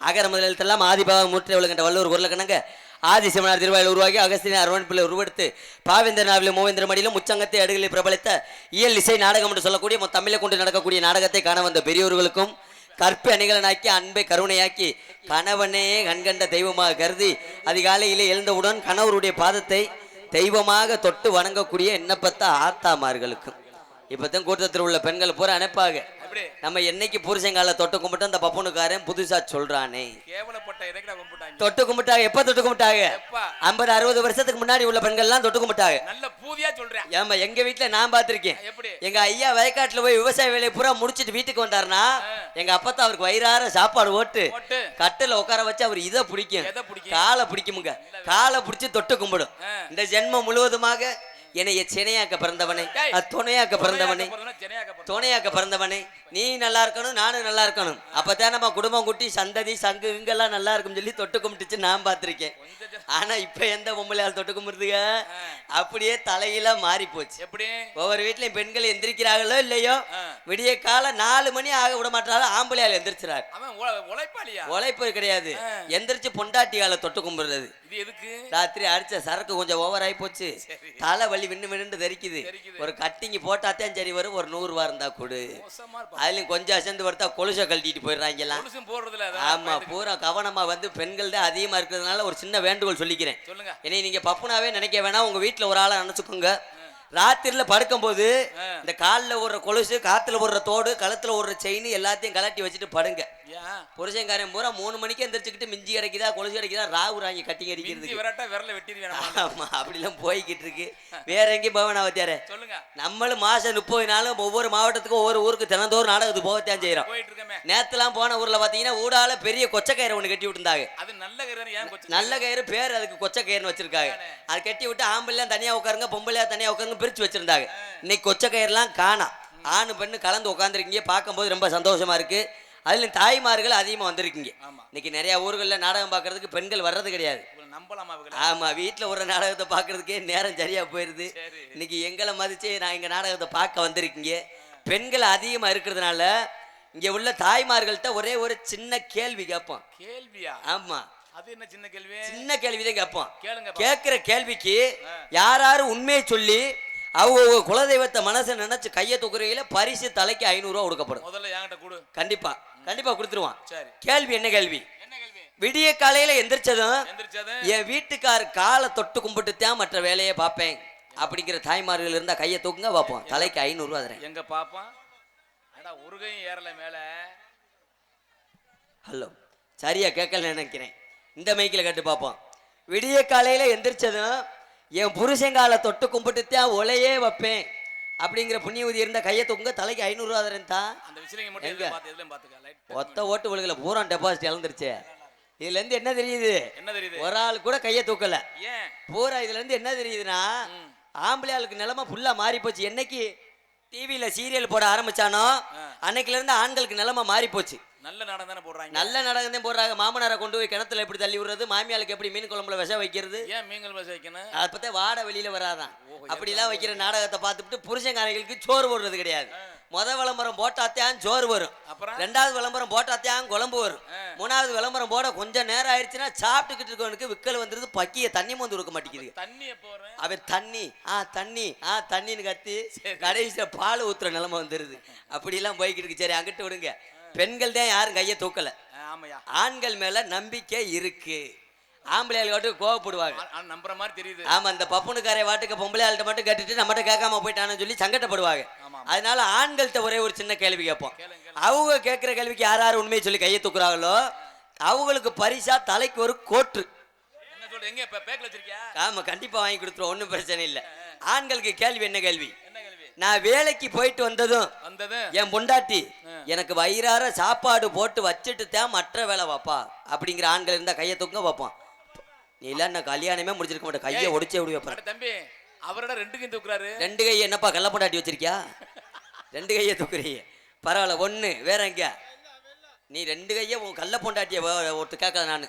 அகர முதலெல்லாம் ஆதிபாவ மூற்றை உலகண்ட வல்லூர் உருளக்கணங்க ஆதி சிவனார் திருவாயில் உருவாகி அகஸ்தின அரவணைப்பில் உருவெடுத்து பாவேந்தர் நாவிலும் மூவேந்திர மடியிலும் உச்சங்கத்தை அடுகளில் பிரபலித்த இயல் இசை நாடகம் என்று சொல்லக்கூடிய தமிழை கொண்டு நடக்கக்கூடிய நாடகத்தை காண வந்த பெரியோர்களுக்கும் கற்பு அணிகலனாக்கி அன்பை கருணையாக்கி கணவனே கண்கண்ட தெய்வமாக கருதி அதிகாலையிலே எழுந்தவுடன் கணவருடைய பாதத்தை தெய்வமாக தொட்டு வணங்கக்கூடிய எண்ணப்பத்த ஆத்தாமார்களுக்கும். இப்பதான் கூட்டத்தில் உள்ள பெண்கள் பூரா அனுப்பாக நம்ம என்னைக்கு புருஷங்கால தொட்டு கும்பிட்டு அந்த பப்புனுக்காரன் புதுசா சொல்றானே. தொட்டு கும்பிட்டாங்க. எப்ப தொட்டு கும்பிட்டாங்க? ஐம்பது அறுபது வருஷத்துக்கு முன்னாடி உள்ள பெண்கள்லாம் தொட்டு கும்பிட்டாங்க. நல்ல பூதியா சொல்றேன். ஏமா எங்க வீட்டுல நான் பார்த்திருக்கேன். எப்படி? எங்க ஐயா வயக்காட்டுல போய் விவசாய வேலையை பூரா முடிச்சிட்டு வீட்டுக்கு வந்தாருன்னா எங்க அப்பத்தா அவருக்கு வயிறார சாப்பாடு ஓட்டு. கட்டில உட்கார வச்சு அவர் இதை பிடிக்கும். காலை பிடிக்குமுங்க. காலை பிடிச்சு தொட்டு கும்பிடும். இந்த ஜென்மம் முழுவதுமாக என்னைய சினையாக்க பிறந்தவனே. துணையாக்க பிறந்தவனே. சென்னையாக்க துணையாக்க பிறந்தவனே. நீ நல்லா இருக்கணும் நானும் நல்லா இருக்கணும். அப்பதான் நம்ம குடும்பம் குட்டி சந்ததி சங்கு இங்கெல்லாம் நல்லா இருக்கும்னு சொல்லி தொட்டு கும்பிட்டுச்சு நான் பார்த்திருக்கேன். ஆனா இப்ப எந்த பொம்பளையால் தொட்டு கும்பிடுதுங்க அப்படியே தலையில மாறி போச்சு. எப்படி? ஒவ்வொரு வீட்லயும் பெண்கள் எந்திரிக்கிறாங்களோ இல்லையோ. விடிய கால நாலு மணி ஆக விட மாட்டாலும் ஆம்பளையால் எந்திரிச்சிறாரு. உழைப்பு கிடையாது. எந்திரிச்சு பொண்டாட்டியால தொட்டு கும்பிடுறது. ராத்திரி அடிச்ச சரக்கு கொஞ்சம் ஓவர் ஆகி போச்சு. தலை வலி விண்ணு விண்ணு தெரிக்குது. ஒரு கட்டிங்க போட்டாத்தான் சரி வரும் ஒரு நூறு ரூபா இருந்தா கொடு. அதுலயும் கொஞ்சம் அசந்து வருத்தா கொலுசை கழட்டிட்டு போயிடுறாங்கலாம். ஆமா பூரா கவனமா வந்து பெண்கள் தான் அதிகமா இருக்கிறதுனால ஒரு சின்ன வேண்டுகோள் சொல்லிக்கிறேன். என்னை நீங்க பப்புனாவே நினைக்க வேணாம் உங்க வீட்ல ஒரு ஆளை நினைச்சுக்கோங்க. ராத்திரில படுக்கும்போது ஆ. இந்த கால்ல ஒரு கொலுசு காத்துல ஒரு தோடு கழுத்துல ஒரு செயின் எல்லாத்தையும் கலட்டி வச்சுட்டு படுங்க. புருஷன்காரன் பூரா மூணு மணிக்கு எந்திரிச்சுக்கிட்டு மிஞ்சி கிடைக்குதா கொலுசு கிடைக்குதா ராகு ராங்கி கட்டி மிஞ்சி அடிக்கிறதுக்கு. விரட்டா விரல வெட்டிடுவேன் ஆமா அப்படிலாம் போய்கிட்டு இருக்கு. வேற எங்கேயும் போவேனா வத்தியாரே. சொல்லுங்க. நம்மளும் மாசம் முப்பது நாளும் ஒவ்வொரு மாவட்டத்துக்கும் ஒவ்வொரு ஊருக்கு தினந்தோறும் நாடகத்துக்கு போகத்தான் செய்யறோம் நேத்துலாம் போன ஊர்ல பாத்தீங்கன்னா ஊடால பெரிய கொச்சக்கயிறு ஒண்ணு கட்டி விட்டுருந்தாங்க. அது நல்ல கயிறு நல்ல கயிறு பேர் அதுக்கு கொச்சக்கயிறுன்னு வச்சிருக்காங்க. அது கட்டி விட்டு ஆம்பளைலாம் தனியா உட்காருங்க பொம்பளையா தனியா உட்காருங்க பிரிச்சு வச்சிருந்தாங்க. இன்னைக்கு கொச்சக்கயிறுலாம் காணாம் ஆணு பெண்ணு கலந்து உட்காந்துருக்கீங்க பார்க்கும்போது ரொம்ப சந்தோஷமா இருக்கு. அதுல தாய்மார்கள் அதிகமா வந்திருக்கீங்க. இன்னைக்கு நிறைய ஊர்களில் நாடகம் பார்க்கறதுக்கு பெண்கள் வர்றது கிடையாது. இவங்களை நம்பலாமா இவங்களை ஆமா வீட்ல ஒரு நாடகத்தை பார்க்கறதுக்கே நேரம் சரியா போயிருது. சரி. இன்னைக்கு எங்களை மதிச்சு நான் எங்க நாடகத்தை பார்க்க வந்திருக்கீங்க. பெண்கள் அதிகமா இருக்கிறதுனால இங்க உள்ள தாய்மார்கள்ட்ட ஒரே ஒரு சின்ன கேள்வி கேட்போம். கேள்வியா? ஆமா. அது என்ன சின்ன கேள்வி? சின்ன கேள்விதான் கேட்போம். கேளுங்க கேட்கிற கேள்விக்கு யார் யாரு உண்மையை சொல்லி அவங்க குலதெய்வத்தை மனசை நினைச்சு கையை தூக்குறையில பரிசு தலைக்கு ஐநூறுரூவா கொடுக்கப்படும். முதல்ல என்கிட்ட கொடு. கண்டிப்பா. கண்டிப்பா கொடுத்துருவான். சரி. கேள்வி என்ன கேள்வி? என்ன கேள்வி? விடிய காலையில எந்திரிச்சதும் எந்திரிச்சது. என் வீட்டுக்கார் காலை தொட்டு கும்பிட்டு தான் மற்ற வேலையை பார்ப்பேன். அப்படிங்கிற தாய்மார்கள் இருந்தா கையை தூக்குங்க பார்ப்போம். தலைக்கு ஐநூறுரூவா தரேன். எங்க அடா ஒரு கையும் ஏறல மேல. ஹலோ சரியா கேட்கல நினைக்கிறேன். இந்த மைக்கில் கேட்டு பார்ப்போம். விடிய காலையில எந்திரிச்சதும் என் புருஷங்கால தொட்டு கும்பிட்டு தான் ஒலையே வைப்பேன். அப்படிங்கிற புண்ணியவதி இருந்தா கையை தூக்குங்க தலைக்கு ஐநூறுரூவா லைட் ஒத்த ஓட்டு விழுகல பூரா டெபாசிட் இழந்துருச்சு. இதுல இருந்து என்ன தெரியுது? என்ன தெரியுது? ஒரு ஆள் கூட கையை தூக்கல. பூரா இதுல இருந்து என்ன தெரியுதுன்னா. ஆம்பளை ஆளுக்கு நிலைமை ஃபுல்லா மாறி போச்சு என்னைக்கு? டிவியில சீரியல் போட ஆரம்பிச்சானோ. அன்னைக்குல இருந்து ஆண்களுக்கு நிலைமை மாறி போச்சு நல்ல நாடகம் தானே போடுறாங்க. நல்ல நாடகம் தான் போடுறாங்க. மாமனாரை கொண்டு போய் கிணத்துல எப்படி தள்ளி விடுறது மாமியாளுக்கு எப்படி மீன் குழம்புல விஷம் வைக்கிறது? ஏன் மீன்கள் பஸ் வைக்கணும்? அதை பத்தி வாட வெளியில வராதான். அப்படிலாம் வைக்கிற நாடகத்தை பார்த்துட்டு புருஷன்காரங்களுக்கு சோறு போடுறது கிடையாது. முத விளம்பரம் போட்டாத்தான் சோறு வரும். அப்புறம்? ரெண்டாவது விளம்பரம் போட்டாத்தான் குழம்பு வரும். மூணாவது விளம்பரம் போட கொஞ்சம் நேரம் ஆயிடுச்சுன்னா சாப்பிட்டுக்கிட்டு இருக்கவனுக்கு விக்கல் வந்துருது பக்கிய தண்ணி மந்து கொடுக்க மாட்டேங்குது. தண்ணி அவன் தண்ணி ஆ தண்ணி ஆ தண்ணின்னு கத்தி. கடைசியில பால் ஊத்துற நிலைமை வந்துருது. அப்படிலாம் போய்கிட்டு இருக்கு. சரி அங்கிட்டு விடுங்க. பெண்கள் தான் யாரும் கையை தூக்கல. ஆண்கள் மேல நம்பிக்கை இருக்கு. ஆம்பளையாள் வாட்டுக்கு கோவப்படுவாங்க. நம்புற மாதிரி தெரியுது. ஆமா இந்த பப்புனுக்காரை வாட்டுக்கு பொம்பளை ஆள்கிட்ட மட்டும் கேட்டுட்டு நம்மகிட்ட கேட்காம போயிட்டான்னு சொல்லி சங்கடப்படுவாங்க. அதனால ஆண்கள்கிட்ட ஒரே ஒரு சின்ன கேள்வி கேட்போம். அவங்க கேட்குற கேள்விக்கு யார் யார் உண்மையை சொல்லி கையை தூக்குறாங்களோ அவங்களுக்கு பரிசா தலைக்கு ஒரு வச்சிருக்கியா? ஆமா கண்டிப்பா வாங்கி கொடுத்துருவோம் ஒன்றும் பிரச்சனை இல்லை. ஆண்களுக்கு கேள்வி என்ன கேள்வி? நான் வேலைக்கு போயிட்டு வந்ததும் வந்தது? என் பொண்டாட்டி. எனக்கு வயிறார சாப்பாடு போட்டு வச்சுட்டு தான் மற்ற வேலை வாப்பா அப்படிங்கிற ஆண்கள் இருந்தா கையை தூக்க பார்ப்போம் நீ இல்ல கல்யாணமே முடிச்சிருக்க மாட்டேன். கையை. ஒடிச்சே விடுவேன் தம்பி அவரோட ரெண்டு கையும் தூக்குறாரு. ரெண்டு கையை என்னப்பா கள்ள பொண்டாட்டி வச்சிருக்கியா? ரெண்டு கையை தூக்குறீங்க. பரவாயில்ல ஒண்ணு வேற எங்க? நீ ரெண்டு கையை உன் கள்ள பொண்டாட்டிய ஒட்டு கேட்கல நான்.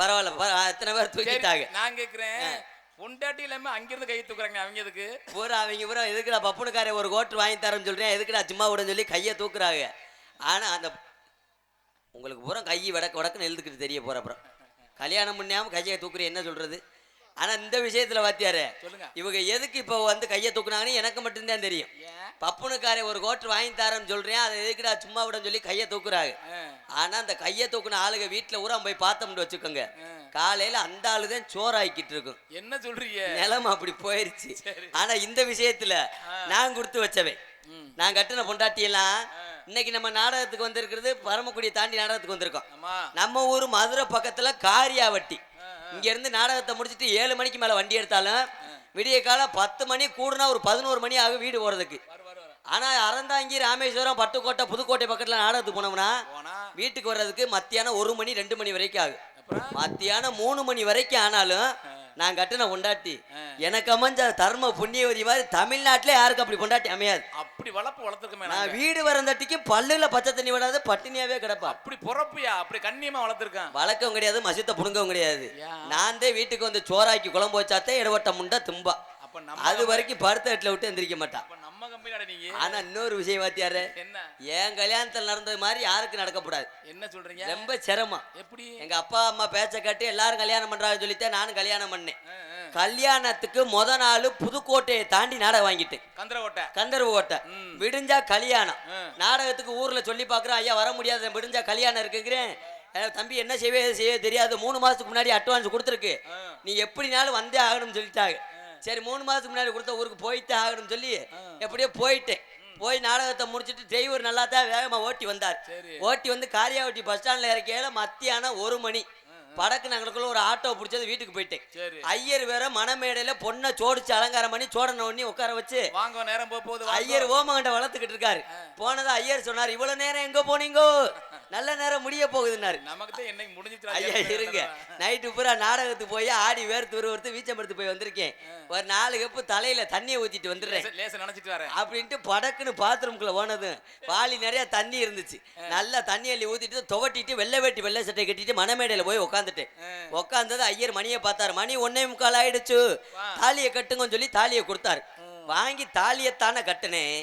பரவாயில்ல பரவா- எத்தனை பேர் தூக்கிட்டாங்க? நான் கேக்குறேன். பொண்டாட்டி இல்லாம அங்கிருந்து கை தூக்குறாங்க அவங்க எதுக்கு? பூரா அவங்க பூரா எதுக்குடா பப்புனுக்காரே ஒரு கோட்டு வாங்கி தரேன்னு சொல்றேன் எதுக்குடா சும்மா விடுன்னு சொல்லி கையை தூக்குறாங்க. ஆனா அந்த உங்களுக்கு பூரா கை வடக்கு வடக்குன்னு எழுதுக்கிட்டு தெரிய போற அப்புறம். கல்யாணம் பண்ணாம கையை தூக்குற என்ன சொல்றது? ஆனா இந்த விஷயத்துல வாத்தியாரே சொல்லுங்க. இவங்க எதுக்கு இப்போ வந்து கையை தூக்குனாங்கன்னு எனக்கு மட்டும்தான் தெரியும். பப்புனுக்காரே ஒரு கோட்டு வாங்கி தரேன்னு சொல்றேன் அதை எதுக்குடா சும்மா விடன்னு சொல்லி கையை தூக்குறாங்க. ஆ, ஆனா அந்த கையை தூக்குன ஆளுங்க வீட்டுல ஊரா போய் பார்த்தோம்னு வச்சுக்கோங்க. காலையில அந்த ஆளுதான் சோறாக்கிட்டு இருக்கும். என்ன சொல்றீங்க? நிலைமை அப்படி போயிருச்சு. ஆனா இந்த விஷயத்துல நான் கொடுத்து வச்சவன். நான் கட்டின பொண்டாட்டி எல்லாம் இன்னைக்கு நம்ம நாடகத்துக்கு வந்திருக்கிறது பரமக்குடியை தாண்டி நாடகத்துக்கு வந்திருக்கோம். நம்ம ஊர் மதுரை பக்கத்துல காரியாவட்டி. இங்க இருந்து நாடகத்தை முடிச்சிட்டு ஏழு மணிக்கு மேல வண்டி எடுத்தாலும் விடிய காலம் பத்து மணி கூடுனா ஒரு பதினோரு மணி ஆகும் வீடு போறதுக்கு. ஆனா அறந்தாங்கி ராமேஸ்வரம் பட்டுக்கோட்டை புதுக்கோட்டை பக்கத்துல நாடகத்துக்கு போனோம்னா போனா? வீட்டுக்கு வர்றதுக்கு மத்தியானம் ஒரு மணி ரெண்டு மணி வரைக்கும் ஆகும். மத்தியானம் மூணு மணி வரைக்கும் ஆனாலும் நான் கட்டின பொண்டாட்டி. ஆ. எனக்கு அமைஞ்ச தர்ம புண்ணியவதி மாதிரி தமிழ்நாட்டிலே யாருக்கும் அப்படி பொண்டாட்டி அமையாது. அப்படி வளர்ப்பு வளர்த்துருக்கமே நான் வீடு வரந்தட்டிக்கு பல்லுல பச்சை தண்ணி விடாது பட்டினியாவே கிடப்பா. அப்படி பொறப்பியா? அப்படி கண்ணியமா வளர்த்துருக்கான். வழக்கம் கிடையாது மசித்த புடுங்கவும் கிடையாது? நான் தான் வீட்டுக்கு வந்து சோறாக்கி குழம்பு வச்சாத்தே இடவட்ட முண்டா தும்பா. அது வரைக்கும் படுத்த வீட்டுல விட்டு எந்திரிக்க மாட்டான் நீங்க ஆனா இன்னொரு விஷயம் வாத்தியாரு. என்ன? என் கல்யாணத்தில் நடந்தது மாதிரி யாருக்கும் நடக்கக்கூடாது என்ன சொல்றீங்க? ரொம்ப சிரமம். எப்படி? எங்க அப்பா அம்மா பேச்ச கட்டி எல்லாரும் கல்யாணம் பண்றாங்க சொல்லித்தான் நானும் கல்யாணம் பண்ணேன். கல்யாணத்துக்கு முத நாள் புதுக்கோட்டையை தாண்டி நாடகம் வாங்கிட்டேன். கந்தர ஓட்ட. கந்தர்வ கோட்டை ம். விடிஞ்சா கல்யாணம். நாடகத்துக்கு ஊர்ல சொல்லி பார்க்குறேன் ஐயா வர முடியாது விடிஞ்சா கல்யாணம் இருக்குங்கிறேன். தம்பி என்ன செய்வே செய்வே தெரியாது. மூணு மாசத்துக்கு முன்னாடி அட்வான்ஸ் கொடுத்துருக்கு. நீ எப்படினாலும் வந்தே ஆகணும்னு சொல்லிட்டாங்க. சரி மூணு மாசத்துக்கு முன்னாடி கொடுத்த ஊருக்கு போயிட்டே ஆகணும்னு சொல்லி எப்படியோ போயிட்டேன் போய் நாடகத்தை முடிச்சிட்டு டிரைவர் நல்லா தான் வேகமா ஓட்டி வந்தார். ஓட்டி வந்து காரியாவட்டி பஸ் ஸ்டாண்ட்ல இறக்கையில மத்தியானம் ஒரு மணி. படக்கு நாங்களுக்குள்ள ஒரு ஆட்டோ பிடிச்சது வீட்டுக்கு போயிட்டேன். ஐயர் வேற மணமேடையில பொண்ணை சோடிச்சு அலங்காரம் பண்ணி சோடனை ஒண்ணி உட்கார வச்சு வாங்க நேரம் போக போகுது. ஐயர் ஓமகண்ட வளர்த்துக்கிட்டு இருக்காரு. போனதா ஐயர் சொன்னார் இவ்வளவு நேரம் எங்க போனீங்கோ? நல்ல நேரம் முடிய போகுதுன்னாரு. நமக்கு தான் என்னைக்கு முடிஞ்சிச்சு ஐயா இருங்க. நைட்டு பூரா நாடகத்துக்கு போய் ஆடி வேர்த்து ஒருவர்த்து வீச்சம்படுத்து போய் வந்திருக்கேன். ஒரு நாலு கப்பு தலையில தண்ணியை ஊத்திட்டு வந்துடுறேன். லேச நினைச்சிட்டு வரேன். அப்படின்ட்டு படக்குன்னு பாத்ரூம்குள்ள போனது வாளி நிறைய தண்ணி இருந்துச்சு. நல்லா தண்ணி அள்ளி ஊத்திட்டு துவட்டிட்டு வெள்ளை வேட்டி வெள்ளை சட்டை கட்டிட்டு மணமேடையில போய் உட்காந்துட்டேன் உட்காந்தது ஐயர் மணியை பார்த்தாரு. மணி ஒன்னே முக்கால் ஆயிடுச்சு. தாலியை கட்டுங்கன்னு சொல்லி தாலியை கொடுத்தாரு. வாங்கி தாலியத்தானே கட்டுனேன்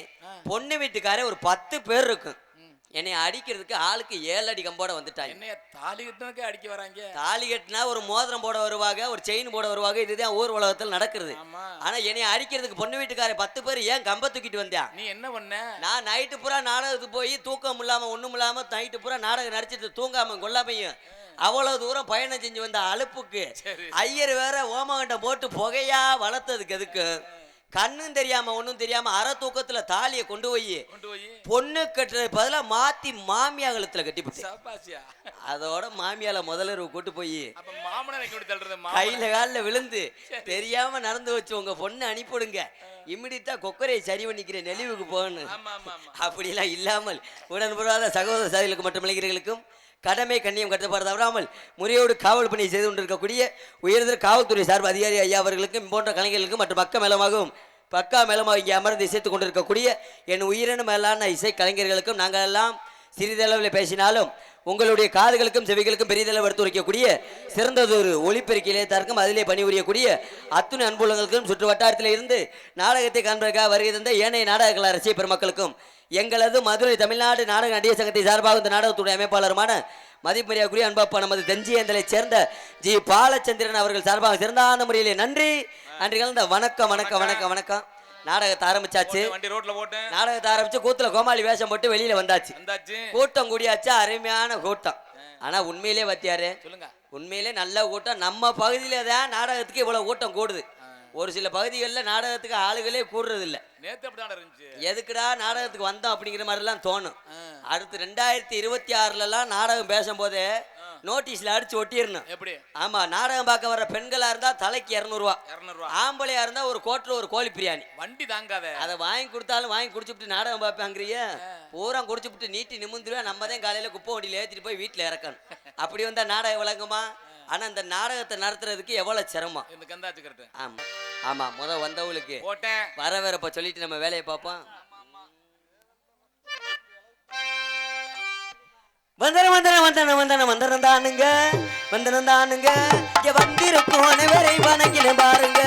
பொண்ணு வீட்டுக்காரே ஒரு பத்து பேர் இருக்கும். என்னை அடிக்கிறதுக்கு ஆளுக்கு ஏழு அடி கம்போட வந்துட்டாங்க. தாலி கட்டினதுக்கே அடிக்க வராங்க. தாலி கட்டினா ஒரு மோதிரம் போட வருவாங்க ஒரு செயின் போட வருவாங்க. இதுதான் ஊர் உலகத்தில் நடக்கிறது. ஆனா என்னை அடிக்கிறதுக்கு பொண்ணு வீட்டுக்கார பத்து பேர் ஏன் கம்ப தூக்கிட்டு வந்தேன் நீ என்ன பண்ண? நான் நைட்டு பூரா நாடகத்துக்கு போய் தூக்கம் இல்லாம ஒண்ணும் இல்லாம நைட்டு பூரா நாடகம் நடிச்சிட்டு தூங்காம கொல்லாமையும். அவ்வளவு தூரம் பயணம் செஞ்சு வந்த அலுப்புக்கு ஐயர் வேற ஓமகண்டம் போட்டு புகையா வளர்த்ததுக்கு எதுக்கு? கண்ணும் தெரியாம ஒண்ணும் தெரியாம அரை தூக்கத்துல தாலியை கொண்டு போய் பொண்ணு கட்டுறது பதிலா மாத்தி மாமியா கழுத்துல சபாசியா அதோட மாமியால முதலரவு கூட்டு போய் கையில காலில் விழுந்து தெரியாம நடந்து வச்சு உங்க பொண்ணை அனுப்பிவிடுங்க. இம்மிடிட்டா கொக்கரையை சரி பண்ணிக்கிற நெளிவுக்கு போகணும் அப்படிலாம் இல்லாமல் உடன்படாத சகோதர சாதிகளுக்கு மற்றும் இளைஞர்களுக்கும் கடமை கண்ணியம் கட்டுப்பாடு தவறாமல் முறையோடு காவல் பணி செய்து கொண்டிருக்கக்கூடிய உயர்ந்த காவல்துறை சார்பு அதிகாரி ஐயா அவர்களுக்கும் போன்ற கலைஞர்களுக்கும் மற்றும் பக்க மேலமாகவும் பக்கா மேலமாக இங்கே அமர்ந்து இசைத்துக் கொண்டிருக்கக்கூடிய என் உயிரின மேலான இசை கலைஞர்களுக்கும் நாங்கள் எல்லாம் சிறிதளவில் பேசினாலும் உங்களுடைய காதுகளுக்கும் செவிகளுக்கும் பெரிதளவு எடுத்துரைக்கக்கூடிய சிறந்ததொரு ஒளிப்பெருக்கிலே தற்கும் அதிலே பணிபுரியக்கூடிய அத்துணை அன்புள்ளங்களுக்கும் சுற்று வட்டாரத்தில் இருந்து நாடகத்தை காண்பதற்காக வருகை தந்த ஏனைய நாடக கலா ரசிக பெருமக்களுக்கும் எங்களது மதுரை தமிழ்நாடு நாடக நடிகர் சங்கத்தை சார்பாக இந்த நாடகத்துடைய அமைப்பாளருமான மதிப்பமரியாக்குரிய அன்பாப்பா நமது தெஞ்சியந்தலைச் சேர்ந்த ஜி பாலச்சந்திரன் அவர்கள் சார்பாக சிறந்தான முறையிலே நன்றி. நன்றி கலந்த வணக்கம் வணக்கம் வணக்கம் வணக்கம். நாடகத்தை ஆரம்பிச்சாச்சு. போட்டு வண்டி ரோட்ல போட்டேன். நாடகத்தை ஆரம்பிச்சு கூத்துல கோமாளி வேஷம் போட்டு வெளியில வந்தாச்சு. கூட்டம் கூடியாச்சு அருமையான கூட்டம். ஆனா உண்மையிலே வத்தியாரு சொல்லுங்க. உண்மையிலே நல்ல கூட்டம். நம்ம பகுதியில தான் நாடகத்துக்கு இவ்வளவு கூட்டம் கூடுது. ஒரு சில பகுதிகளில் நாடகத்துக்கு ஆளுகளே கூடுறது இல்ல நேத்து அப்படிதான் இருந்துச்சு? எதுக்குடா நாடகத்துக்கு வந்தோம் அப்படிங்கிற மாதிரிலாம் தோணும். அடுத்து ரெண்டாயிரத்தி இருபத்தி ஆறுலலாம் நாடகம் பேசும்போது நோட்டீஸ்ல அடிச்சு ஒட்டிடணும். எப்படி? ஆமா நாடகம் பார்க்க வர்ற பெண்களா இருந்தா தலைக்கு இரநூறுவா. இருநூறுவா. ஆம்பளையா இருந்தா ஒரு கோட்டில் ஒரு கோழி பிரியாணி. வண்டி தாங்காத. அதை வாங்கி கொடுத்தாலும் வாங்கி குடிச்சுட்டு நாடகம் பார்ப்பாங்கிறிய? பூரா குடிச்சுட்டு நீட்டி நிமிந்துருவா நம்ம தான் காலையில குப்பை வண்டியில ஏத்திட்டு போய் வீட்டுல இறக்கணும். அப்படி வந்தா நாடகம் விளங்குமா? ஆனா இந்த நாடகத்தை நடத்துறதுக்கு எவ்வளவு சிரமம்? இந்த கந்தாச்சு கரெக்ட் முத வந்தவங்களுக்கு போட்டேன். வர வரப்ப சொல்லிட்டு நம்ம வேலையை பார்ப்போம். வந்தன வந்தன வந்தன வந்தன வந்தனம் தானுங்க வந்தனம் தானுங்க. இங்க வந்திருக்கும் அனைவரை வணங்கின பாருங்க.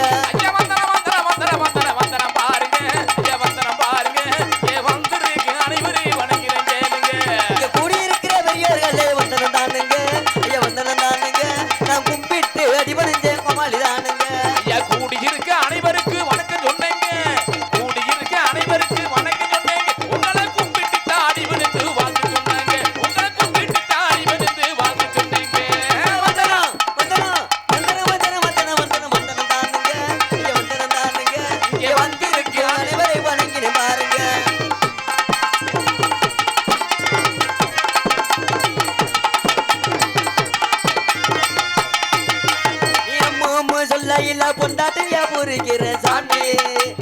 சொல்லையில பொண்டாட்டியா புரிக்கிற சாமி ஏ சாமி.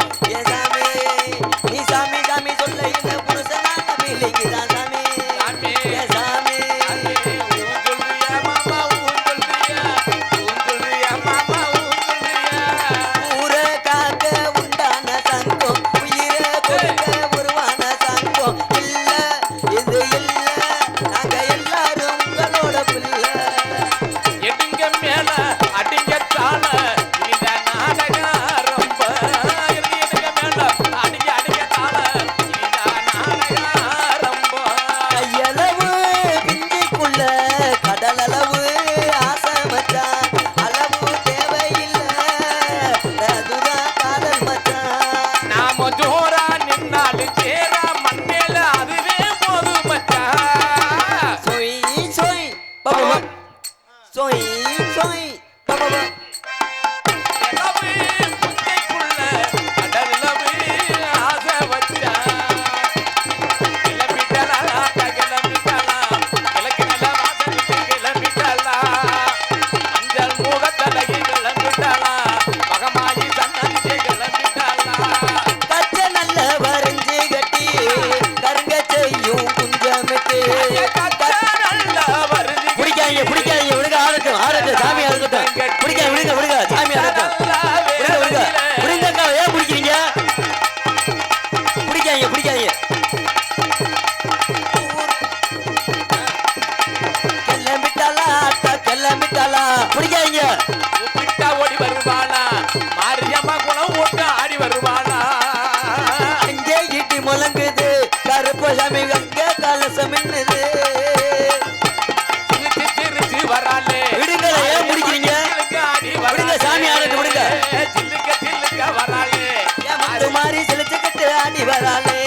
வராளே.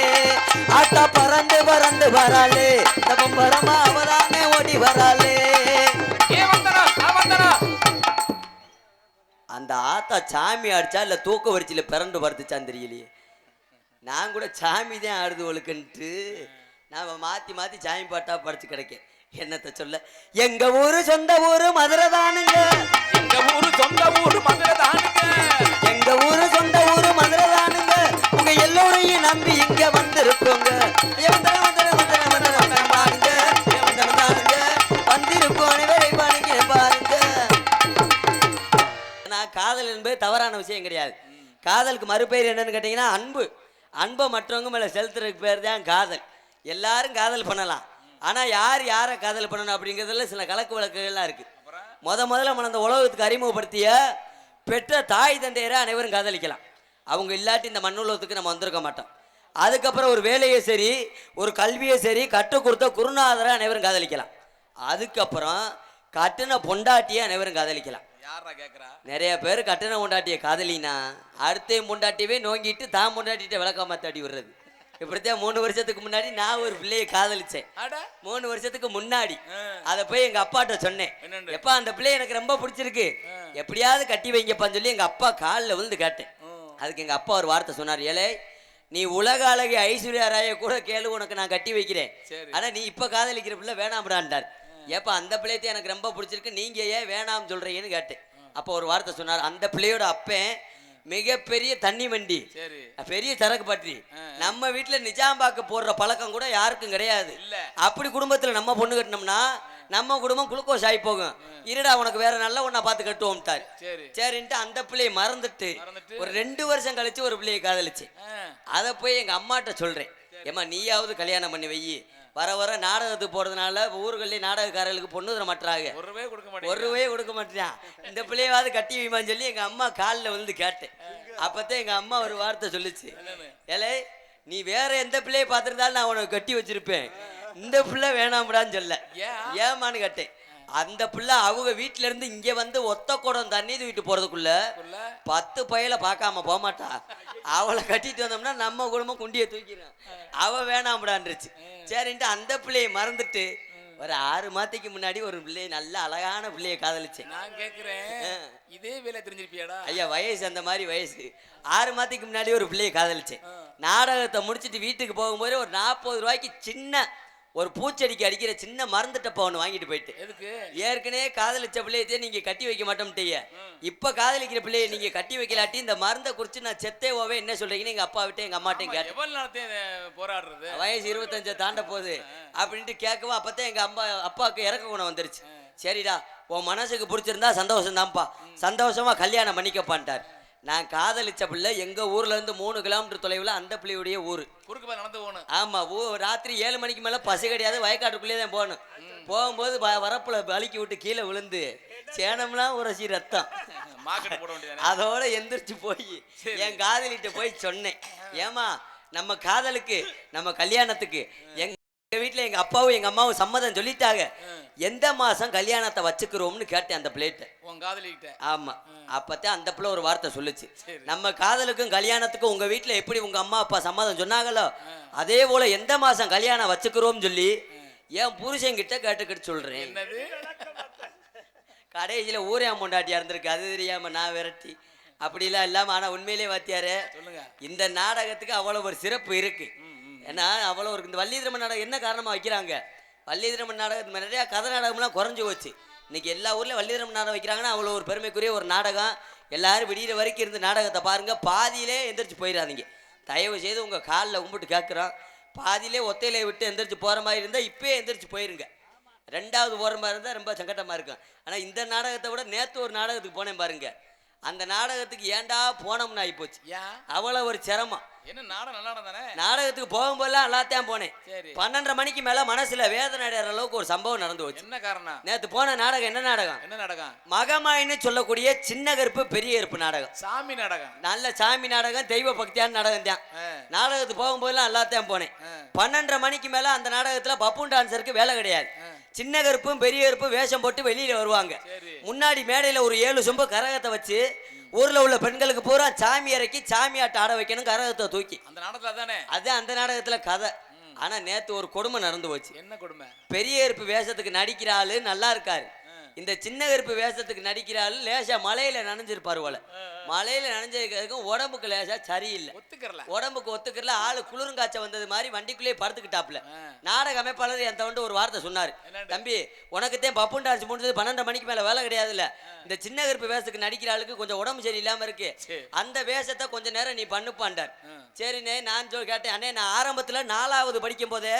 ஆத்தா பறந்து பறந்து வராளே. தப்பம் பரமா அவதானே ஓடி வராளே. அந்த ஆத்தா சாமி அடிச்சா இல்ல தூக்க வரிச்சில பிறண்டு படுத்துச்சான்னு தெரியலையே நான் கூட சாமி தான் ஆடுது ஒழுக்குன்ட்டு நான் மாத்தி மாத்தி சாமி பாட்டா படிச்சு கிடைக்கேன். என்னத்த சொல்ல? எங்க ஊரு சொந்த ஊரு மதுரை தானுங்க எங்க ஊரு சொந்த ஊரு மதுரை தானுங்க எங்க ஊரு சொந்த ஊரு மதுரை உங்க நம்பி இங்க வந்திருக்கோங்க. காதல் என்பது தவறான விஷயம் கிடையாது. காதலுக்கு மறுபெயர் என்னன்னு கேட்டிங்கன்னா அன்பு. அன்பை மற்றவங்க மேலே செலுத்துறதுக்கு பேர் தான் காதல். எல்லாரும் காதல் பண்ணலாம். ஆனால் யார் யாரை காதல் பண்ணணும் அப்படிங்கிறதுல சில கலக்கு வழக்குகள்லாம் இருக்குது முத முதல்ல நம்ம அந்த உலகத்துக்கு அறிமுகப்படுத்திய பெற்ற தாய் தந்தையரை அனைவரும் காதலிக்கலாம். அவங்க இல்லாட்டி இந்த மண்ணுலகத்துக்கு நம்ம வந்திருக்க மாட்டோம். அதுக்கப்புறம் ஒரு வேலையை சரி ஒரு கல்வியை சரி கற்றுக் கொடுத்த குருநாதரை அனைவரும் காதலிக்கலாம். அதுக்கப்புறம் கட்டின பொண்டாட்டியை அனைவரும் காதலிக்கலாம். நிறைய பேர் கட்டின பொண்டாட்டிய காதலினா அடுத்த பொண்டாட்டியவே நோங்கிட்டு தான் பொண்டாட்டிட்ட விளக்காம தாட்டி விடுறது. இப்படித்தான் மூணு வருஷத்துக்கு முன்னாடி நான் ஒரு பிள்ளையை காதலிச்சேன். அட. மூணு வருஷத்துக்கு முன்னாடி. அதை போய் எங்க அப்பாட்ட சொன்னேன்? எப்பா அந்த பிள்ளை எனக்கு ரொம்ப பிடிச்சிருக்கு. எப்படியாவது கட்டி வைங்கப்பான்னு சொல்லி எங்க அப்பா காலில் விழுந்து கேட்டேன். அதுக்கு எங்க அப்பா ஒரு வார்த்தை சொன்னார் ஏலே நீ உலக அழகி ஐஸ்வர்யா ராய கூட கேளு உனக்கு நான் கட்டி வைக்கிறேன். சரி. ஆனா நீ இப்ப காதலிக்கிற பிள்ளை வேணாம்டான்டார் ஏப்பா அந்த பிள்ளையத்தை எனக்கு ரொம்ப பிடிச்சிருக்கு நீங்க ஏன் வேணாம் சொல்றீங்கன்னு கேட்டேன். அப்போ ஒரு வார்த்தை சொன்னார் அந்த பிள்ளையோட அப்பன் மிகப்பெரிய தண்ணி வண்டி பெரிய சரக்கு பற்றி நம்ம வீட்டுல நிஜாம்பாக்கு போடுற பழக்கம் கூட யாருக்கும் கிடையாது. அப்படி குடும்பத்துல நம்ம பொண்ணு கட்டினோம்னா நம்ம குடும்பம் குளுக்கோஸ் ஆகி போகும். இருடா உனக்கு வேற நல்ல ஒண்ணா பார்த்து கட்டுவோம்ட்டார். சரி. சரின்ட்டு அந்த பிள்ளையை மறந்துட்டு? ஒரு ரெண்டு வருஷம் கழிச்சு ஒரு பிள்ளையை காதலிச்சு. அதை போய் எங்க அம்மாட்ட சொல்றேன். ஏம்மா நீயாவது கல்யாணம் பண்ணி வை வர வர நாடகத்துக்கு போறதுனால ஊர்கள்லயே நாடகக்காரர்களுக்கு பொண்ணு தர மாட்டாங்க ஒரு ரூபாய் கொடுக்க மாட்டேன் ஒரு ரூபாயே கொடுக்க மாட்டேன் இந்த பிள்ளையாவது கட்டி வைமான்னு சொல்லி எங்க அம்மா காலில் வந்து கேட்டேன். அப்பதான் எங்க அம்மா ஒரு வார்த்தை சொல்லுச்சு. ஏலே நீ வேற எந்த பிள்ளையை பார்த்திருந்தாலும் நான் உனக்கு கட்டி வச்சிருப்பேன். இந்த பிள்ளை வேணாம்டான்னு சொல்ல? ஏமான்னு கேட்டேன். அந்த பிள்ளை அவங்க வீட்ல இருந்து இங்க வந்து ஒத்த குடம் தண்ணி தூக்கிட்டு போறதுக்குள்ள. பத்து பையில பார்க்காம போக மாட்டா அவளை கட்டிட்டு வந்தோம்னா நம்ம குடும்பம் குண்டியை தூக்கிடும் அவ வேணாம்டான்ருச்சு சரின்ட்டு அந்த பிள்ளையை மறந்துட்டு ஒரு ஆறு மாதத்துக்கு முன்னாடி ஒரு பிள்ளையை நல்ல அழகான பிள்ளையை காதலிச்சேன். நான் கேக்குறேன். இதே வேலை தெரிஞ்சிருப்பியாடா? ஐயா வயசு அந்த மாதிரி வயசு. ஆறு மாதத்துக்கு முன்னாடி ஒரு பிள்ளையை காதலிச்சேன். நாடகத்தை முடிச்சிட்டு வீட்டுக்கு போகும்போது ஒரு நாற்பது ரூபாய்க்கு சின்ன ஒரு பூச்செடிக்கு அடிக்கிற சின்ன மருந்து டப்பா ஒன்று வாங்கிட்டு போயிட்டு. ஏற்கனவே காதலிச்ச பிள்ளையத்தே நீங்க கட்டி வைக்க மாட்டோம்ட்டீங்க. இப்ப காதலிக்கிற பிள்ளைய நீங்க கட்டி வைக்கலாட்டி இந்த மருந்தை குறிச்சு நான் செத்தே ஓவே என்ன சொல்றீங்கன்னு எங்க அப்பா விட்டு எங்க அம்மாட்டையும் இதை போராடுறது? வயசு இருபத்தஞ்சை தாண்ட போகுது. அப்படின்ட்டு கேட்கவும் அப்பதான் எங்க அம்மா அப்பாவுக்கு இறக்க குணம் வந்துருச்சு. சரிடா உன் மனசுக்கு பிடிச்சிருந்தா சந்தோஷம் தான்ப்பா சந்தோஷமா கல்யாணம் பண்ணிக்கப்பான்ட்டார். நான் காதலிச்ச பிள்ளை எங்க ஊர்ல இருந்து மூணு கிலோமீட்டர் தொலைவில் அந்த பிள்ளையுடைய ஊர். குறுக்கு நடந்து போகணும். ஆமா ஊ ராத்திரி ஏழு மணிக்கு மேல பசி கிடையாது வயக்காட்டுக்குள்ளே தான் போகணும். போகும்போது வரப்புல வலிக்கி விட்டு கீழே விழுந்து சேனம்லாம் உரசி ரத்தம். அதோட எந்திரிச்சு போய் என் காதலிட்ட போய் சொன்னேன். ஏமா நம்ம காதலுக்கு நம்ம கல்யாணத்துக்கு எங்க வீட்ல எங்க அப்பாவும் எங்க அம்மாவும் சம்மதம் சொல்லிட்டாங்க. எந்த மாசம் கல்யாணத்தை வச்சுக்கிறோம்னு கேட்டேன் அந்த பிளேட்டை உன் காதலிக்கிட்ட. ஆமா. அப்பதான் அந்த பிள்ளை ஒரு வார்த்தை சொல்லுச்சு. நம்ம காதலுக்கும் கல்யாணத்துக்கும் உங்க வீட்ல எப்படி உங்க அம்மா அப்பா சம்மதம் சொன்னாங்களோ அதே போல எந்த மாசம் கல்யாணம் வச்சுக்கிறோம் சொல்லி என் புருஷன் கிட்ட கேட்டுக்கிட்டு என்னது? கடைசியில் ஊரே முண்டாட்டியா இருந்திருக்கு. அது தெரியாம நான் விரட்டி. அப்படிலாம் இல்லாம ஆனா உண்மையிலே வாத்தியாரே சொல்லுங்க. இந்த நாடகத்துக்கு அவ்வளோ ஒரு சிறப்பு இருக்கு. ஏன்னா அவ்வளோ ஒரு இந்த வள்ளிதிரம நாடகம் என்ன காரணமாக வைக்கிறாங்க? வள்ளிதிரம நாடகம் நிறையா கதை நாடகம்லாம் குறைஞ்சி போச்சு. இன்றைக்கி எல்லா ஊரில் வள்ளிதிரம நாடகம் வைக்கிறாங்கன்னா அவ்வளோ ஒரு பெருமைக்குரிய ஒரு நாடகம். எல்லாரும் விடிகிற வரைக்கும் இருந்து நாடகத்தை பாருங்கள் பாதியிலே எந்திரிச்சு போயிடாதீங்க தயவு செய்து உங்கள் காலில் கும்பிட்டு கேட்குறோம் பாதியிலே ஒத்தையில விட்டு எந்திரிச்சு போகிற மாதிரி இருந்தால் இப்போயே எந்திரிச்சு போயிருங்க. ரெண்டாவது போகிற மாதிரி இருந்தால் ரொம்ப சங்கட்டமாக இருக்கும். ஆனால் இந்த நாடகத்தை விட நேற்று ஒரு நாடகத்துக்கு போனேன் பாருங்கள் அந்த நாடகத்துக்கு ஏன்டா போனோம்னு ஆகிப்போச்சு ஏன் அவ்வளோ ஒரு சிரமம். என்ன நாடம் நல்லா தானே? நாடகத்துக்கு போகும்போதெல்லாம் எல்லாத்தையும் போனேன். பன்னெண்டரை மணிக்கு மேலே மனசுல வேதனை அடைகிற அளவுக்கு ஒரு சம்பவம் நடந்து போச்சு. என்ன காரணம்? நேற்று போன நாடகம் என்ன நாடகம்? என்ன நாடகம்? மகமாயின்னு சொல்லக்கூடிய சின்ன கருப்பு பெரிய கருப்பு நாடகம். சாமி நாடகம். நல்ல சாமி நாடகம் தெய்வ பக்தியான நாடகம் தான். நாடகத்துக்கு போகும்போதெல்லாம் எல்லாத்தையும் போனேன். பன்னெண்டரை மணிக்கு மேலே அந்த நாடகத்தில் பப்புன் டான்ஸருக்கு வேலை கிடையாது. சின்ன கருப்பும் பெரிய கருப்பும் வேஷம் போட்டு வெளியில வருவாங்க. முன்னாடி மேடையில் ஒரு ஏழு சொம்பு கரகத்தை வச்சு ஊர்ல உள்ள பெண்களுக்கு பூரா சாமி இறக்கி சாமியாட்ட ஆட வைக்கணும் கரகத்தை தூக்கி. அந்த நாடகத்துல தானே அது அந்த நாடகத்துல கதை. ஆனா நேத்து ஒரு கொடுமை நடந்து போச்சு. என்ன கொடுமை? பெரிய கருப்பு வேஷத்துக்கு நடிக்கிற ஆளு நல்லா இருக்காரு. இந்த சின்ன கருப்பு வேஷத்துக்கு நடிக்கிற ஆளு லேசா மலையில நனைஞ்சிருப்பாரு போல. மலையில நனைஞ்சிருக்கிறதுக்கும் உடம்புக்கு லேசா சரியில்லை. ஒத்துக்கறல. உடம்புக்கு ஒத்துக்கறல ஆளு குளிருங்காய்ச்ச வந்தது மாதிரி வண்டிக்குள்ளேயே படுத்துக்கிட்டாப்ல. நாடக அமைப்பாளர் என் வந்து ஒரு வார்த்தை சொன்னாரு? தம்பி உனக்குத்தான் பப்புன் டான்ஸ் முடிஞ்சது பன்னெண்டு மணிக்கு மேல வேலை கிடையாதுல்ல. இந்த சின்ன கருப்பு வேஷத்துக்கு நடிக்கிற ஆளுக்கு கொஞ்சம் உடம்பு சரியில்லாம இருக்கு. அந்த வேஷத்தை கொஞ்ச நேரம் நீ பண்ணுப்பாண்டார். சரிண்ணே நான் சொல் கேட்டேன் அண்ணே நான் ஆரம்பத்துல நாலாவது படிக்கும் போதே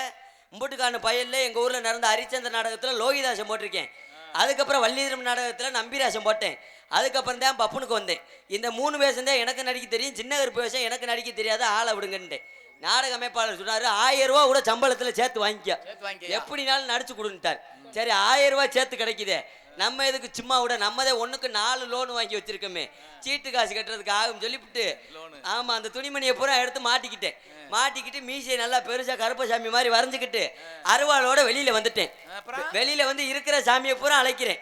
மும்புட்டுக்கான பயல்ல எங்க ஊர்ல நடந்த ஹரிச்சந்திர நாடகத்துல லோகிதாசம் போட்டிருக்கேன். அதுக்கப்புறம் வள்ளிதரம் நாடகத்தில் நம்பிராசம் போட்டேன். அதுக்கப்புறம் தான் பப்புனுக்கு வந்தேன். இந்த மூணு வேஷம் தான் எனக்கு நடிக்க தெரியும். சின்ன கருப்பு வேஷம் எனக்கு நடிக்க தெரியாத ஆளை விடுங்கன்ட்டேன். நாடக அமைப்பாளர் சொன்னாரு ஆயிரம் ரூபா கூட சம்பளத்துல சேர்த்து வாங்கிக்க. எப்படினாலும் நடிச்சு கொடுன்ட்டார் சரி ஆயிரம் ரூபாய் சேர்த்து கிடைக்குதே. நம்ம எதுக்கு சும்மா விட? நம்மதே ஒண்ணுக்கு நாலு லோன் வாங்கி வச்சிருக்கோமே. சீட்டு காசு கட்டுறதுக்கு ஆகும் சொல்லிவிட்டு ஆமா அந்த துணிமணியை பூரா எடுத்து மாட்டிக்கிட்டேன். மாட்டிக்கிட்டு மீசையை நல்லா பெருசா கருப்பசாமி மாதிரி வரைஞ்சுக்கிட்டு அருவாளோட வெளியில வந்துட்டேன். வெளியில வந்து இருக்கிற சாமியை பூரா அழைக்கிறேன்.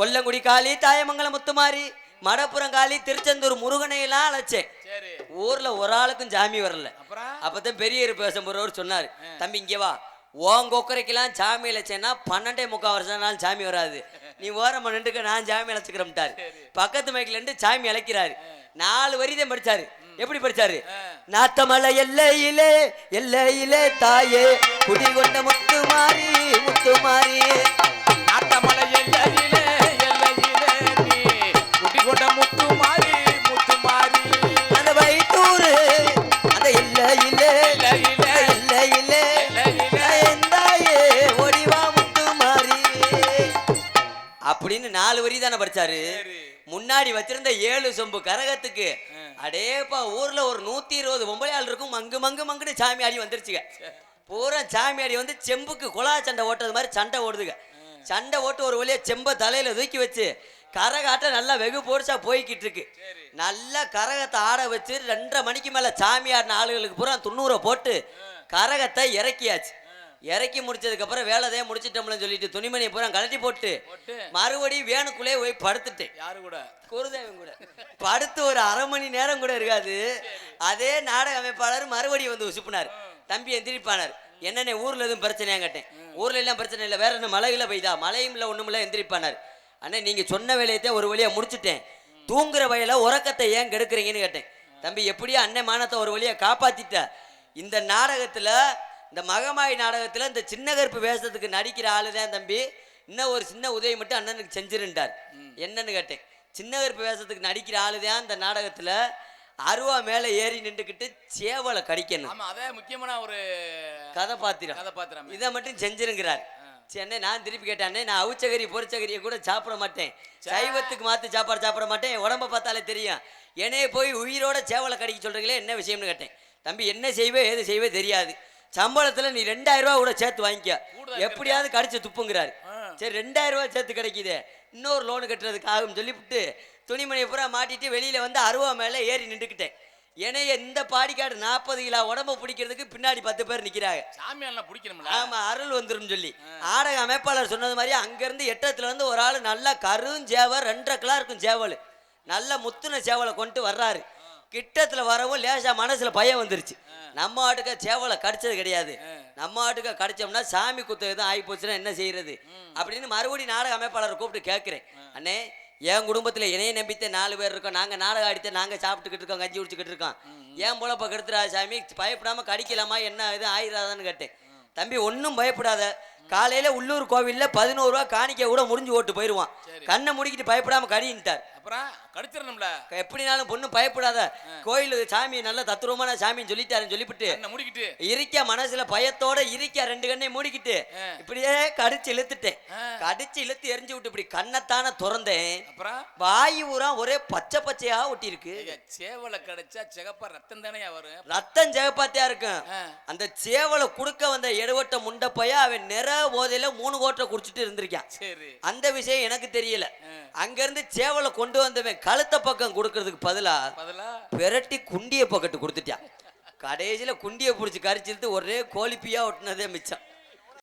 கொல்லங்குடி காளி தாயமங்கலம் முத்துமாரி மடப்புறம் காளி திருச்செந்தூர் முருகனை எல்லாம் அழைச்சேன் ஊர்ல ஒரு ஆளுக்கும் சாமி வரல. அப்பதான் பெரிய பேச போறவர் சொன்னாரு தம்பி இங்க வா. உன் கொக்கரைக்கெல்லாம் சாமி இழைச்சேன்னா பன்னெண்டே முக்கால் வருஷம்னாலும் சாமி வராது. நீ ஓரமா நின்றுக்க நான் சாமி இழைச்சுக்கிறோம்ட்டாரு பக்கத்து மைக்கில் நின்று சாமி இழைக்கிறாரு நாலு வரி தான் படிச்சாரு. எப்படி படிச்சாரு? நாத்தமலை எல்லையிலே எல்லையிலே தாயே குடி கொண்ட முத்து மாறி முத்து மாறி அப்படின்னு நாலு வரி தானே படிச்சாரு. சரி. முன்னாடி வச்சிருந்த ஏழு சொம்பு கரகத்துக்கு அடேப்பா ஊர்ல ஒரு நூத்தி இருபது பொம்பளையாள் இருக்கும். மங்கு மங்கு மங்குன்னு சாமி ஆடி வந்துருச்சுங்க பூரா சாமி ஆடி வந்து செம்புக்கு குழா சண்டை ஓட்டுறது மாதிரி சண்டை ஓடுதுங்க சண்டை ஓட்டு ஒரு வழியா செம்ப தலையில தூக்கி வச்சு கரகாட்ட நல்லா வெகு போடுச்சா போய்கிட்டு இருக்கு நல்லா கரகத்தை ஆட வச்சு ரெண்டரை மணிக்கு மேல சாமி ஆடின ஆளுகளுக்கு பூரா துண்ணூரை போட்டு கரகத்தை இறக்கியாச்சு. இறக்கி முடிச்சதுக்கு அப்புறம் வேலைதையே முடிச்சிட்டோம்னு சொல்லிட்டு துணிமணியை பூரா கழட்டி போட்டு மறுபடியும் வேணுக்குள்ளே போய் படுத்துட்டேன். யாரு கூட? குருதேவன் கூட. படுத்து ஒரு அரை மணி நேரம் கூட இருக்காது. அதே நாடக அமைப்பாளர் மறுபடியும் வந்து உசுப்புனார். தம்பி எந்திரிப்பானார். என்னண்ணே ஊர்ல எதுவும் பிரச்சனையா கேட்டேன். ஊர்ல எல்லாம் பிரச்சனை இல்லை. வேற என்ன மலையில பெய்தா? மழையும் இல்லை ஒண்ணும் இல்லை எந்திரிப்பானார். அண்ணே நீங்க சொன்ன வேலையத்தை ஒரு வழியா முடிச்சிட்டேன். தூங்குற வயல உறக்கத்தை ஏன் கெடுக்குறீங்கன்னு கேட்டேன். தம்பி எப்படியோ அண்ணன் மானத்தை ஒரு வழியா காப்பாத்திட்ட? இந்த நாடகத்துல இந்த மகமாயி நாடகத்துல இந்த சின்ன கருப்பு வேஷத்துக்கு நடிக்கிற ஆளு தான் தம்பி. இன்னும் ஒரு சின்ன உதவி மட்டும் அண்ணனுக்கு செஞ்சிருந்தார் என்னன்னு கேட்டேன். சின்ன கருப்பு வேஷத்துக்கு நடிக்கிற ஆளு தான் இந்த நாடகத்துல. அருவா மேல ஏறி நின்றுக்கிட்டு சேவலை கடிக்கணும். ஆமா அதே முக்கியமான ஒரு கதாபாத்திரம் கதாபாத்திரம் இதை மட்டும் செஞ்சிருங்கிறார். சென்னை நான் திருப்பி கேட்டேன் நான் அவுச்சகரி பொரிச்சகரியை கூட சாப்பிட மாட்டேன். சைவத்துக்கு மாத்து சாப்பாடு சாப்பிட மாட்டேன். என் உடம்ப பார்த்தாலே தெரியும். என்னைய போய் உயிரோட சேவலை கடிக்க சொல்றீங்களே என்ன விஷயம்னு கேட்டேன். தம்பி என்ன செய்வே ஏது செய்வே தெரியாது. சம்பளத்துல நீ ரெண்டாயிரம் ரூபா கூட சேர்த்து வாங்கிக்க. எப்படியாவது கடிச்சு துப்புங்கிறாரு. சரி ரெண்டாயிரம் சேர்த்து கிடைக்குதே. இன்னொரு லோனு கட்டுறதுக்கு ஆகும் சொல்லிவிட்டு துணிமணியை பூரா மாட்டிட்டு வெளியில வந்து அருவா மேல ஏறி நின்றுக்கிட்டேன். என்னைய இந்த பாடிக்காடு நாற்பது கிலோ உடம்ப பிடிக்கிறதுக்கு பின்னாடி பத்து பேர் நிக்கிறாங்க. சாமியாரெல்லாம் பிடிக்கணும்ல? ஆமா அருள் வந்துரும் சொல்லி. ஆடக அமைப்பாளர் சொன்னது மாதிரி அங்கிருந்து எட்டத்துல இருந்து ஒரு ஆள் நல்லா கருஞ்சேவல் ரெண்டரை கிலோ இருக்கும் சேவல். நல்ல முத்துன சேவலை கொண்டு வர்றாரு. கிட்டத்துல வரவும் லேசா மனசுல பயம் வந்துருச்சு. நம்ம ஆட்டுக்க சேவலை கடிச்சது கிடையாது. நம்ம ஆட்டுக்க கடிச்சோம்னா சாமி குத்து எதுவும் ஆகி போச்சுன்னா என்ன செய்யறது? அப்படின்னு மறுபடியும் நாடக அமைப்பாளரை கூப்பிட்டு கேட்கிறேன். அண்ணே என் குடும்பத்துல இணைய நம்பித்த நாலு பேர் இருக்கோம். நாங்க நாடகம் அடித்து நாங்க சாப்பிட்டுக்கிட்டு இருக்கோம் கஞ்சி குடிச்சுக்கிட்டு இருக்கோம். ஏன் போலப்ப கெடுத்துறா சாமி பயப்படாம கடிக்கலாமா என்ன இது ஆயிராதான்னு கேட்டேன். தம்பி ஒன்றும் பயப்படாத. காலையில உள்ளூர் கோவில்ல பதினோரு ரூபா காணிக்க கூட முடிஞ்சு ஓட்டு போயிடுவான். கண்ணை முடிக்கிட்டு பயப்படாம கடின்ட்டார். அப்புறம் கடிச்சிடணும்ல. எப்படினாலும் பொண்ணு பயப்படாத. கோயில் சாமி நல்ல தத்துருவமான சாமின்னு சொல்லிட்டாருன்னு சொல்லிவிட்டு முடிக்கிட்டு? இருக்க மனசுல பயத்தோட இருக்க ரெண்டு கண்ணை மூடிக்கிட்டு இப்படியே கடிச்சு இழுத்துட்டேன். கடிச்சு இழுத்து எரிஞ்சு விட்டு இப்படி கண்ணத்தான திறந்தேன். அப்புறம்? வாயு ஊரா ஒரே பச்சை பச்சையா ஒட்டி இருக்கு சேவலை கடிச்சா சிகப்பா ரத்தம் தானே வரும்? ரத்தம் ஜெகப்பாத்தியா இருக்கும். அந்த சேவலை குடுக்க வந்த எடுவட்ட முண்டை பைய அவன் நிற போதையில மூணு கோட்டை குடிச்சிட்டு இருந்திருக்கான். அந்த விஷயம் எனக்கு தெரியல. அங்க இருந்து சேவலை கொண்டு வந்தவன் கழுத்த பக்கம் கொடுக்கறதுக்கு பதிலா பெரட்டி குண்டிய பக்கெட்டு கொடுத்துட்டான். கடைசியில குண்டிய பிடிச்சி கரிச்சிட்டு ஒரே கோழிப்பியா ஒட்டினதே மிச்சம்.